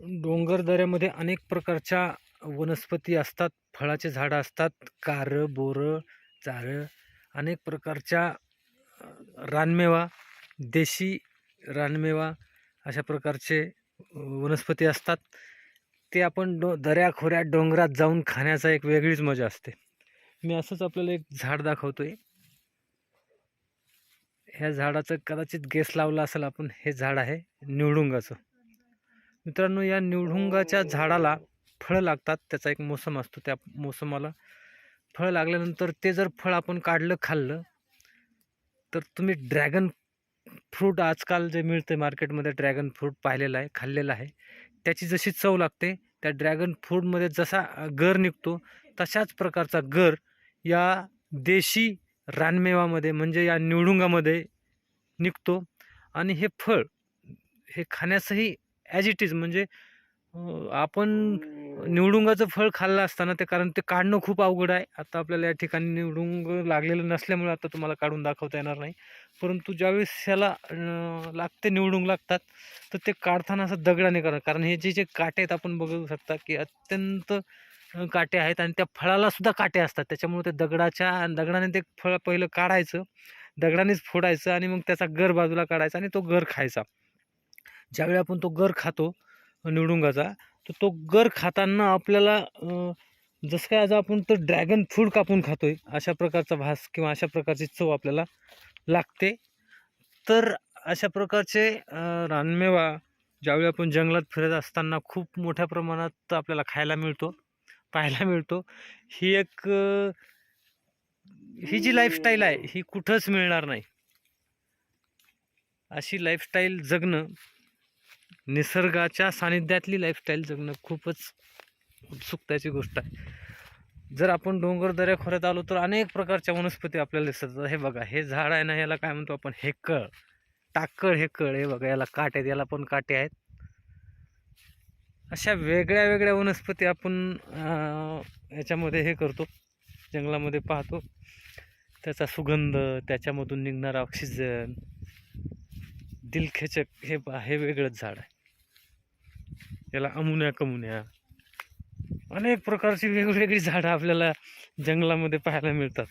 डोंगरदऱ्यामध्ये अनेक प्रकारच्या वनस्पती असतात. फळाचे झाडं असतात. कारं बोरं चारं अनेक प्रकारच्या रानमेवा देशी रानमेवा अशा प्रकारचे वनस्पती असतात. ते आपण डो दऱ्याखोऱ्यात डोंगरात जाऊन खाण्याचा एक वेगळीच मजा असते. मी असंच आपल्याला एक झाड दाखवतो आहे ह्या झाडाचं कदाचित गेस लावला असेल आपण हे झाड आहे निवडुंगाचं मित्रांनो या निवडुंगाच्या झाडाला फळं लागतात. त्याचा एक मोसम असतो त्या मोसमाला. फळं लागल्यानंतर ते जर फळ आपण काढलं खाल्लं तर तुम्ही ड्रॅगन फ्रूट आजकाल जे मिळते मार्केटमध्ये ड्रॅगन फ्रूट पाहिलेलं आहे खाल्लेलं आहे. त्याची जशी चव लागते त्या ड्रॅगन फ्रूटमध्ये जसा गर निघतो तशाच प्रकारचा गर या देशी रानमेवामध्ये म्हणजे या निवडुंगामध्ये निघतो. आणि हे फळ हे खाण्यासही ॲज इट इज म्हणजे आपण निवडुंगाचं फळ खाल्लं असताना ते कारण ते काढणं खूप अवघड आहे. आता आपल्याला या ठिकाणी निवडुंग लागलेलं नसल्यामुळे आता तुम्हाला काढून दाखवता येणार नाही. परंतु ज्यावेळेस ह्याला लागते निवडुंग लागतात तर ते काढताना असं दगडाने करा. कारण हे जे जे काटे आहेत आपण बघू शकता की अत्यंत काटे आहेत आणि त्या फळाला सुद्धा काटे असतात. त्याच्यामुळे ते दगडाच्या दगडाने ते फळ पहिलं काढायचं दगडानेच फोडायचं आणि मग त्याचा गर बाजूला काढायचा आणि तो गर खायचा. ज्यावेळी आपण तो गर खातो निवडुंगाचा तर तो गर खाताना आपल्याला जसं काय आज आपण तर ड्रॅगन फ्रूट कापून खातोय अशा प्रकारचा भास किंवा अशा प्रकारची चव आपल्याला लागते. तर अशा प्रकारचे रानमेवा ज्यावेळी आपण जंगलात फिरत असताना खूप मोठ्या प्रमाणात आपल्याला खायला मिळतो पाहायला मिळतो ही एक ही जी लाईफस्टाईल आहे ही कुठंच मिळणार नाही. अशी लाईफस्टाईल जगणं निसर्गाच्या सानिध्यातली लाईफस्टाईल जगणं खूपच उत्सुकताची गोष्ट आहे. जर आपण डोंगर दऱ्या खोऱ्यात आलो तर अनेक प्रकारच्या वनस्पती आपल्याला दिसतात. हे बघा हे झाड आहे ना याला काय म्हणतो आपण? हे कळ. टाकळ हे कळ. हे बघा याला काटे आहेत याला पण काटे आहेत. अशा वेगळ्या वेगळ्या वनस्पती आपण याच्यामध्ये हे करतो जंगलामध्ये पाहतो. त्याचा सुगंध त्याच्यामधून निघणारा ऑक्सिजन दिलखेचक हे हे वेगळंच झाड आहे. याला अमुन्या कमुन्या. अनेक प्रकारची वेगवेगळी झाडं आपल्याला जंगलामध्ये पाहायला मिळतात.